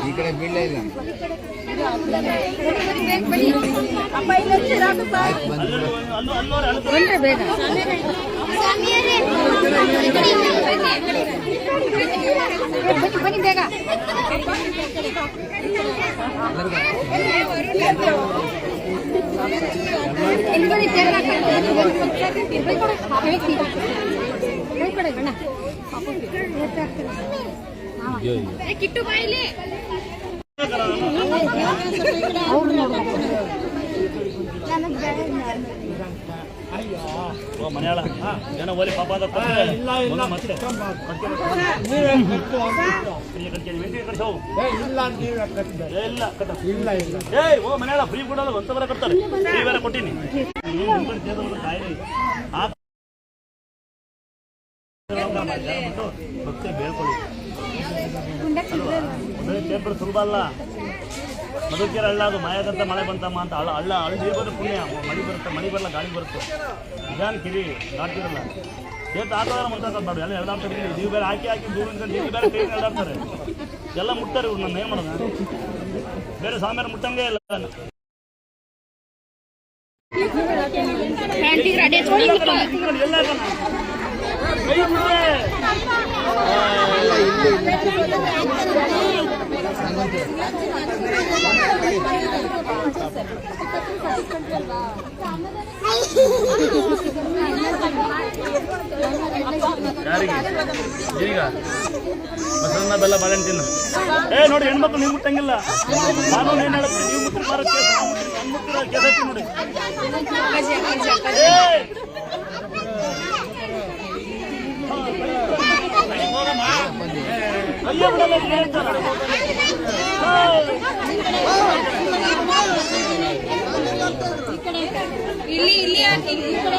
ಈ ಕಡೆ ಬೀಳಲೇ ಇಲ್ಲ. ಬೇಗ ಬನ್ನಿ ಬೇಗ. ಕೊಡು ಕೈ ಕೊಡು ಮನೆಯಾಳ ಜನ ಓಲಿ ಪಾಪ ಇಲ್ಲ. ಇಲ್ಲ ಮತ್ತೆ ಇಲ್ಲ. ಇಲ್ಲ ಇಲ್ಲ. ಏಯ್ ಓ ಮನೆಯಾಳ ಫ್ರೀ ಕೊಡೋದು ಒಂದ್ ಬರ ಕೊಡ್ತಾರೆ ಫ್ರೀ ಬೇರೆ ಕೊಟ್ಟಿನಿ ಭಕ್ತರು ಬೇಳ್ಕೊಳ್ಳಿ ಪೇಪರ್ ಸುಲಭ ಅಲ್ಲ. ಮಧುಕೇರ ಹಳ್ಳ ಅದು ಮಾಯಾದಂತ ಮಳೆ ಬಂತಮ್ಮ ಅಂತ ಹಳ್ಳ ಹಳ್ಳ ಹಳ್ಳ ನೀರು ಪುಣ್ಯ. ಮಳೆ ಬರುತ್ತೆ ಮಳೆ ಬರಲ್ಲ ಗಾಳಿ ಬರುತ್ತೆ. ನಿಧಾನ ಕಿರಿ ಗಾಡ್ತಿರಲ್ಲ ಏತ್ ಆಟೋದಾರ ಮುಂತಾದ ನೋಡಿ ಎಲ್ಲ ಎಳ್ದಾಡ್ತಾರೆ ನೀವು ಬೇರೆ ಹಾಕಿ ಹಾಕಿ ದೂರಿಂದ ನೀವು ಬೇರೆ ಕೈ ಎಳ್ದಾಡ್ತಾರೆ ಎಲ್ಲ ಮುಟ್ತಾರೆ ಇವ್ರು ನನ್ನ ಏನು ಮಾಡೋದು? ಬೇರೆ ಸಾಮಾನು ಮುಟ್ಟಂಗೆ ಇಲ್ಲ. ಎಲ್ಲ. ಯಾರಿಗೆ? ಈಗ ಮೊಸರನ್ನ ಬೆಲ್ಲ ಬಾಳೆಹಣ್ಣು ತಿನ್ನು. ಏ ನೋಡಿ ಹೆಣ್ಮಕ್ಳು ನೀವು ಮುಟ್ಟಂಗಿಲ್ಲ. ನಾನು ಏನು ಹೇಳುತ್ತೆ ನೀವು ಮುಟ್ಟಿರೋ ಕೇಸ್ ಮುಟ್ಟಿರೋ ಕೇಸ್ ಐತಿ ನೋಡಿ. ಇಲ್ಲಿ ಹೇಳ್ತಾರೆ. ಇಲ್ಲಿ ಇಲ್ಲಿ ಹಾಕಿ ಈ ಕಡೆ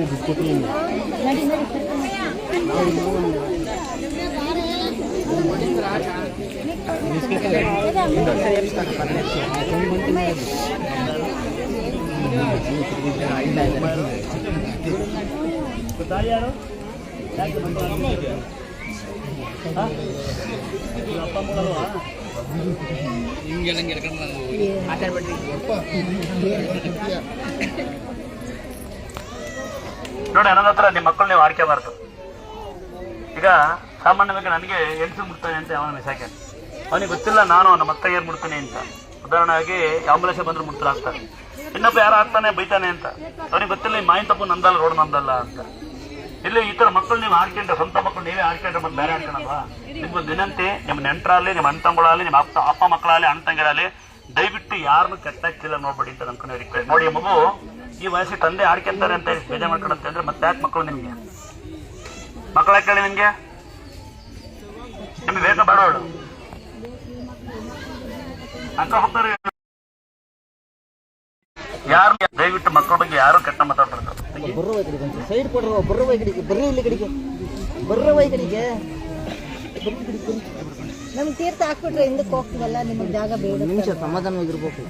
ಕಡೆ ಇಲ್ಲ ಸ್ವಲ್ಪ ಹಾಕಿ ಸಮೇತ. ನಡಿ ನಡಿ ತಾಯಿ ಯಾರು ಯಾಕೆ ಬಂತು? ಹಾ? ಇದು ಅಪ್ಪ ಅಮ್ಮಗಳಲ್ವಾ? ನೋಡಿ ನನ್ನ ಹತ್ರ ನಿಮ್ಮ ಮಕ್ಕಳು ನೀವು ಆಡ್ಕೋಬಾರ್ದು ಈಗ ಸಾಮಾನ್ಯವಾಗಿ ನನಗೆ ಹೆಂಡತಿ ಮುಡ್ತಾನೆ ಅಂತ ಅವನ ಮಿಸಾಕೆ ಅವನಿಗೆ ಗೊತ್ತಿಲ್ಲ ನಾನು ನಮ್ಮ ಅತ್ತಯ್ಯರು ಮುಡ್ತಾನೆ ಅಂತ. ಉದಾಹರಣೆಗೆ ಆಂಬುಲೆನ್ಸ್ ಬಂದ್ರೆ ಮುಟ್ತಾಗ್ತಾರೆ ಇನ್ನೊಬ್ಬ ಯಾರು ಆಗ್ತಾನೆ, ಬೈತಾನೆ ಅಂತ. ಅವನಿಗೆ ಗೊತ್ತಿಲ್ಲ ಈ ಮಾಯಿನ ತಪ್ಪು ನಂದಲ್ಲ, ರೋಡ್ ನಂದಲ್ಲ ಅಂತ. ಇಲ್ಲಿ ಈ ತರ ಮಕ್ಕಳು ನೀವು ಆಡ್ಕೊಂಡ್ರೆ ಸ್ವಂತ ಮಕ್ಕಳು ನೀವೇ ಆಡ್ಕೊಂಡ್ರೆ ಮತ್ತೆ ಬೇರೆ ಆಡ್ಕೊಳಲ್ವಾ ನಿಮ್ಗೊಂದು ವಿನಂತಿ ನಿಮ್ಮ ನೆಂಟರಲ್ಲಿ ನಿಮ್ಮ ಅಣ್ಣ ನಿಮ್ಮ ಅಪ್ಪ ಅಪ್ಪ ಮಕ್ಕಳಲ್ಲಿ ಅಣ್ಣ ತಂಗಿರಲ್ಲಿ ದಯವಿಟ್ಟು ಯಾರನ್ನು ಕೆಟ್ಟಾಗ್ತಿಲ್ಲ ನೋಡ್ಬೇಡಿ ಅಂತ ನಮ್ಕೊಂಡು ರಿಕ್ವೆಸ್ಟ್ ನೋಡಿ ಮಗು, ಈ ವಯಸ್ಸಿಗೆ ತಂದೆ ಆಡ್ಕೊಂತಾರೆ ಅಂತ ಬೇಜಾರು ಮಾಡ್ಕೊಂಡು ಅಂದ್ರೆ ಮತ್ತೆ ಯಾಕೆ ಮಕ್ಕಳು ನಿಮ್ಗೆ? ಮಕ್ಕಳ ಕೇಳಿ ನಿಮ್ಗೆ? ನಿಮ್ಗೆ ಬೇಕಾ ಬಡವಳು? ಅಕ್ಕ ಹೋಗ್ತಾರೆ. ಯಾರು ದಯವಿಟ್ಟು ಮಕ್ಕಳ ಬಗ್ಗೆ ಯಾರು ಕೆಟ್ಟ ಮಾತಾಡ್ಬಾರ್ದು. ಬರ್ರವ ಈ ಸೈಡ್ ಕೊಡ್ರವ, ಬರ್ರವ ಈ ಕಡೆಗೆ. ಬರ್ರಿ ಇಲ್ಲಿ ಕಡೆಗೆ. ಕಡೆಗೆ. ನಮ್ಗೆ ತೀರ್ಥ ಹಾಕ್ಬಿಟ್ರೆ ಹಿಂದಕ್ಕೆ ಹೋಗ್ತೀವಲ್ಲ ನಿಮಗೆ ಜಾಗ ಬೇಡ ಸಮಾಧಾನವಾಗಿರ್ಬೇಕು.